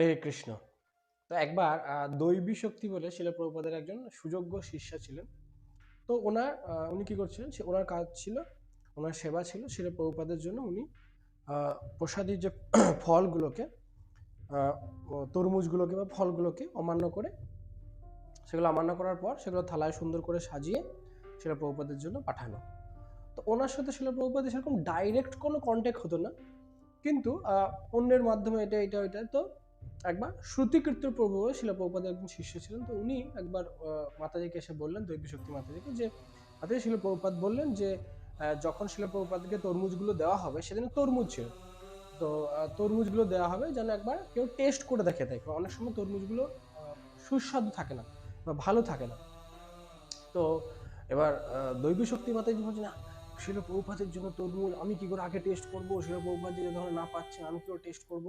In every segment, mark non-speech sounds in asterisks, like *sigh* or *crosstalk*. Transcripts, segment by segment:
হরে কৃষ্ণ। তো একবার দৈবী শক্তি বলে শিলা একজন সুযোগ্য শিষ্যা ছিলেন। তো ওনার উনি কি করছিলেন? সে ওনার কাজ ছিল ওনার সেবা ছিল শিলা প্রভুপাদের জন্য। উনি আহ, প্রসাদী যে *clears throat* ফলগুলোকে তরমুজগুলোকে বা ফলগুলোকে অমান্য করে সেগুলো অমান্য করার পর সেগুলো থালায় সুন্দর করে সাজিয়ে শিলা প্রভুপাদের জন্য পাঠানো। তো ওনার সাথে শিলা সেরকম ডাইরেক্ট কোনো কন্ট্যাক্ট হতো না। কিন্তু অন্যের মাধ্যমে এটা এটা এটা তো একবার শ্রুতিকীর্ত প্রভু শিলা প্রভুপাদের একজন শিষ্য ছিলেন, তো উনি একবার মাতাজিকে এসে বললেন, দৈবী শক্তি মাতাজিকে, যে মাতাজি শিলা প্রভুপাদ বললেন যে যখন শিলা প্রভুপাদকে তরমুজগুলো দেওয়া হবে, সেদিন তরমুজ ছিল। তো তরমুজগুলো দেওয়া হবে যেন একবার কেউ টেস্ট করে দেখে দেয় অনেক সময় তরমুজগুলো সুস্বাদু থাকে না বা ভালো থাকে না। তো এবার দৈবী শক্তি মাতাজি বলছে না শিল প্রভুপাতের জন্য তরমুজ, আমি কি করে আগে টেস্ট করব? শিল প্রভুপাত যে ধরনের না পাচ্ছেন আমি কি করে টেস্ট করব?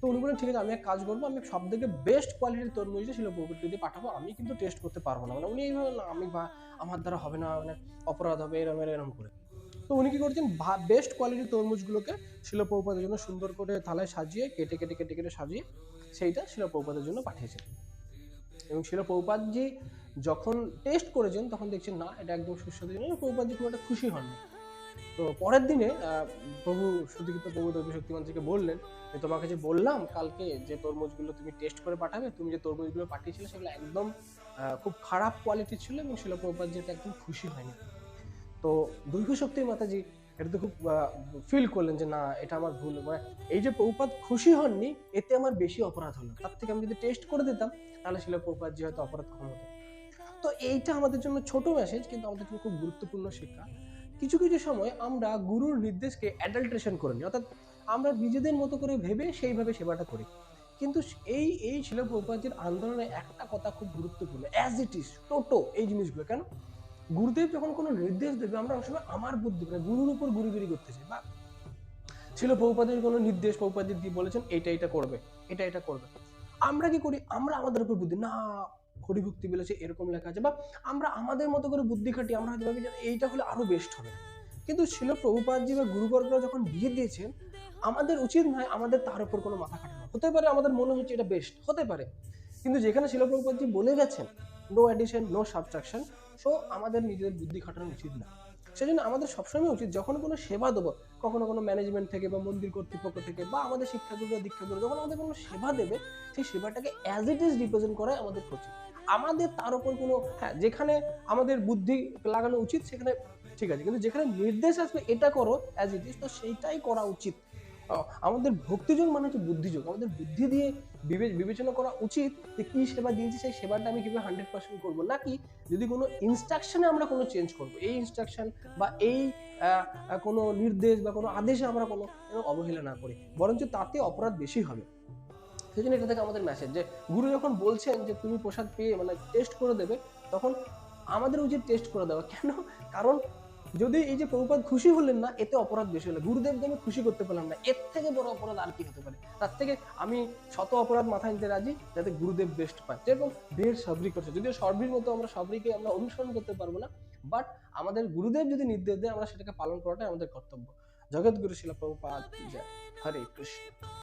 তো উনি বলেন ঠিক আছে, আমি এক কাজ করব, আমি সব থেকে বেস্ট কোয়ালিটির তরমুজটা শিল প্রভুপাতকে দিয়ে পাঠাবো, আমি কিন্তু টেস্ট করতে পারব না। মানে উনি এইভাবে, না, আমি বা, আমার দ্বারা হবে না মানে অপরাধ হবে, এরম এরম করে। তো উনি কি করছেন বেস্ট কোয়ালিটির তরমুজগুলোকে শিল প্রভুপাতের জন্য সুন্দর করে থালায় সাজিয়ে, কেটে কেটে কেটে কেটে সাজিয়ে সেইটা শিল প্রভুপাতের জন্য পাঠিয়েছেন। এবং শিল যখন টেস্ট করেছেন, তখন দেখছেন, না, এটা একদম সুস্বাদু জিনিস। প্রভুপাতজি খুব একটা খুশি হননি। তো পরের দিনে প্রভু সুদীক্ষিত প্রভু দৈব শক্তিমন্ত্রীকে বললেন যে, তোমাকে যে বললাম কালকে যে তরমুজগুলো তুমি টেস্ট করে পাঠাবে, তুমি যে তরমুজগুলো পাঠিয়েছিলে সেগুলো একদম খুব খারাপ কোয়ালিটির ছিল এবং শিল একদম খুশি হয়নি। তো দৈব শক্তির মাতাজি এটা তো খুব ফিল করলেন যে না, এটা আমার ভুল। মানে এই যে প্রভুপাত খুশি হননি, এতে আমার বেশি অপরাধ হলো। তার থেকে আমি যদি টেস্ট করে দিতাম, তাহলে শিল প্রভুপাত যে হয়তো অপরাধ কম হতো তো এইটা আমাদের জন্য ছোট মেসেজ কিন্তু আমাদের জন্য খুব গুরুত্বপূর্ণ শিক্ষা। কিছু কিছু সময় আমরা গুরুর নির্দেশকে অ্যাডাল্ট্রেশন করে নিই। অর্থাৎ আমরা নিজেদের মতো করে ভেবে সেইভাবে সেবাটা করি। কিন্তু এই এই ছিল প্রভুপাতের আন্দোলনে একটা কথা খুব গুরুত্বপূর্ণ অ্যাজ ইট ইজ টোটো এই জিনিসগুলো। কেন? গুরুদেব যখন কোনো নির্দেশ দেবে, আমরা সময় আমার বুদ্ধি মানে গুরুর উপর গুরুগিরি করতে চাই। বা ছিল প্রভুপাদের কোনো নির্দেশ, প্রভুপাদের দিয়ে বলেছেন? এটা এটা করবে, এটা এটা করবে। আমরা কি করি? আমরা আমাদের উপর বুদ্ধি, না, হরিভক্তি বলেছে, এরকম লেখা আছে। বা আমরা আমাদের মতো করে বুদ্ধি খাটি, আমরা হয়তো ভাবি এইটা হলে আরও বেস্ট হবে। কিন্তু ছিল প্রভুপাদজি বা গুরুবর্গরা যখন বিয়ে দিয়েছেন, আমাদের উচিত নয় আমাদের তার উপর কোনো মাথা খাটানো। হতে পারে আমাদের মনে হচ্ছে এটা বেস্ট হতে পারে। কিন্তু যেখানে শিল প্রভুপাদজি বলে গেছেন no addition no subtraction so আমাদের নিজেদের বুদ্ধি খাটানো উচিত না। সেজন্য আমাদের সবসময় উচিত যখন কোনো সেবা দেবো, কখনো কোনো ম্যানেজমেন্ট থেকে বা মন্দির কর্তৃপক্ষ থেকে বা আমাদের শিক্ষাগুরু দীক্ষাগুরু যখন আমাদের কোনো সেবা দেবে, সেই সেবাটাকে অ্যাজ ইট ইজ রিপ্রেজেন্ট করাই আমাদের উচিত আমাদের তার উপর কোনো হ্যাঁ যেখানে আমাদের বুদ্ধি লাগানো উচিত, সেখানে ঠিক আছে। কিন্তু যেখানে নির্দেশ আসবে, এটা করো অ্যাজ ইট ইজ তো সেইটাই করা উচিত। আমাদের ভক্তিযোগ মানে হচ্ছে বুদ্ধিযোগ। আমাদের বুদ্ধি দিয়ে বিবে- বিবেচনা করা উচিত যে কি সেবা দিয়েছি, সেই সেবাটা আমি কীভাবে হান্ড্রেড পার্সেন্ট করব? নাকি যদি কোনো ইনস্ট্রাকশনে আমরা কোনো চেঞ্জ করব? এই ইনস্ট্রাকশন বা এই কোনো নির্দেশ বা কোনো আদেশে আমরা কোনো অবহেলা না করি, বরঞ্চ তাতে অপরাধ বেশি হবে। সেই জন্য এটা থেকে আমাদের মেসেজ যে, গুরু যখন বলছেন যে, তুমি প্রসাদ পেয়ে মানে টেস্ট করে দেবে, তখন আমাদের উচিত টেস্ট করে দেওয়া। কেন? কারণ যদি এই যে প্রভুপাত খুশি হলেন না, এতে অপরাধ বেশি হলো। গুরুদেবকে আমি খুশি করতে পারলাম না। এর থেকে বড় অপরাধ আর কি হতে পারে? তার থেকে আমি শত অপরাধ মাথায় নিতে রাজি, যাতে গুরুদেব বেস্ট পায়। যেরকম বের সবরি করছে। যদিও সবরির মতো আমরা সবরিকে আমরা অনুসরণ করতে পারব না বাট আমাদের গুরুদেব যদি নির্দেশ দেয়, আমরা সেটাকে পালন করাটাই আমাদের কর্তব্য। জগৎগুরু শিলা প্রভুপাত হরে কৃষ্ণ।